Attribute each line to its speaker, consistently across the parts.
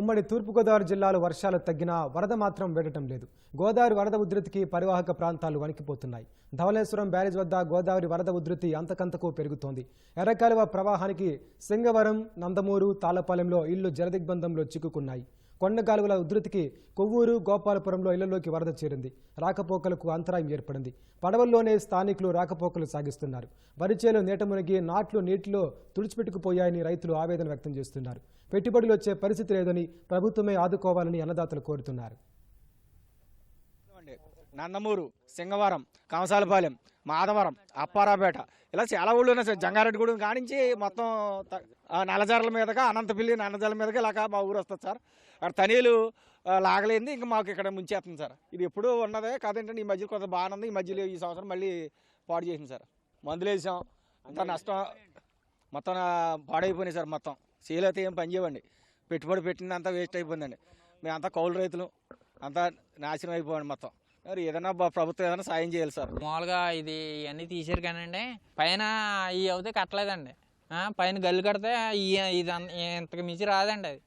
Speaker 1: ఉమ్మడి తూర్పుగోదావరి జిల్లాలో వర్షాలు తగ్గినా వరద మాత్రం వేడటం లేదు. గోదావరి వరద ఉధృతికి పరివాహక ప్రాంతాలు వణికిపోతున్నాయి. ధవళేశ్వరం బ్యారేజ్ వద్ద గోదావరి వరద ఉధృతి అంతకంతకు పెరుగుతోంది. ఎర్రకాలువ ప్రవాహానికి సింగవరం నందమూరు తాళపాలెంలో ఇళ్ళు జలదిగ్బంధంలో చిక్కుకున్నాయి. కొండగాలుగుల ఉధృతికి కొవ్వూరు గోపాలపురంలో ఇళ్ళలోకి వరద చేరింది. రాకపోకలకు అంతరాయం ఏర్పడింది. పడవల్లోనే స్థానికులు రాకపోకలు సాగిస్తున్నారు. వరిచేలు నీట మునిగి నాట్లు నీటిలో తుడిచిపెట్టుకుపోయాయని రైతులు ఆవేదన వ్యక్తం చేస్తున్నారు. పెట్టుబడులు వచ్చే పరిస్థితి లేదని ప్రభుత్వమే ఆదుకోవాలని అన్నదాతలు కోరుతున్నారు.
Speaker 2: నందమూరు సింగవరం కంసాలపాలెం మాధవరం అప్పారాపేట ఇలా చాలా ఊళ్ళు ఉన్నాయి సార్ జంగారెడ్డిగూడెం కానించి మొత్తం నల్లజర్ల మీదగా అనంతపల్లి నల్లజర్ల మీదగా ఇలాగ మా ఊరు వస్తుంది సార్. అక్కడ తనీలు లాగలేంది ఇంకా మాకు ఇక్కడ ముంచేస్తుంది సార్. ఇది ఎప్పుడు ఉన్నదే కాదంటే ఈ మధ్యలో కొంత బాగానే ఉంది ఈ మధ్యలో ఈ సంవత్సరం మళ్ళీ పాడు చేసింది సార్. మందులు వేసాం అంత నష్టం మొత్తం పాడైపోయినాయి సార్ మొత్తం. సేల్ అయితే ఏం పని చేయవండి. పెట్టుబడి పెట్టింది అంతా వేస్ట్ అయిపోయిందండి. మేమంతా కౌలు రైతులు అంతా నాశనం అయిపోయింది మొత్తం. మరి ఏదైనా బ- ప్రభుత్వం ఏదైనా సాయం చేయాలి సార్.
Speaker 3: మామూలుగా ఇది ఇవన్నీ తీసారు కానండి. పైన ఈ అవుతే కట్టలేదండి. ఆ, పైన గల్లు కడితే ఇది ఇంతకు మించి రాదండి అది.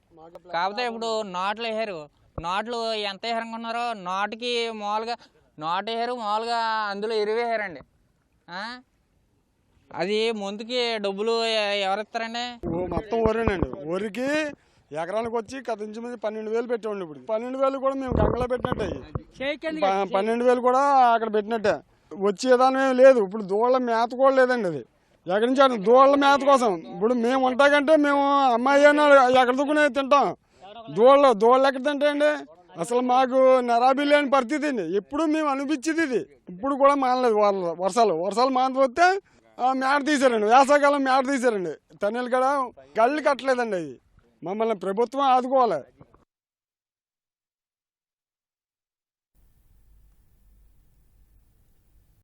Speaker 3: కాకపోతే ఇప్పుడు నాట్లు వేసారు. నాట్లు ఎంత వేసారు ఉన్నారో నాటుకి మామూలుగా నాటు వేసారు మామూలుగా అందులో ఎరువు వేసారండి. ఆ? అది ముందుకి డబ్బులు ఎ- ఎవరు ఇస్తారండి?
Speaker 4: ఓ మొత్తం వరేనండి వరికి ఎకరానికి వచ్చి కథ ఇంచుమించు పన్నెండు వేలు పెట్టేవాడి ఇప్పుడు. పన్నెండు వేలు కూడా మేము గంగలో పెట్టినట్టే పన్నెండు వేలు కూడా అక్కడ పెట్టినట్టే. వచ్చే విధానం ఏం లేదు. ఇప్పుడు దూళ్ళ మేత కూడా లేదండి అది. ఎక్కడి నుంచి అటు దూళ్ళ మేత కోసం. ఇప్పుడు మేము ఉంటాకంటే మేము అమ్మాయి అన్నాడు ఎక్కడ దుక్కునే తింటాం. దూళ్ళు దూళ్ళు ఎక్కడ తింటాయండి? అసలు మాకు నరాబీ లేని పరిస్థితి అండి. ఎప్పుడు మేము అనిపించేది ఇది. ఇప్పుడు కూడా మానలేదు వర- వర్షాలు. వర్షాలు మానకపోతే మేడ తీసారండి వేసవకాలం మేడ తీసారండి తమిళ కూడా గళ్ళు కట్టలేదండి అవి మమ్మల్ని ప్రభుత్వం ఆదుకోవాలి.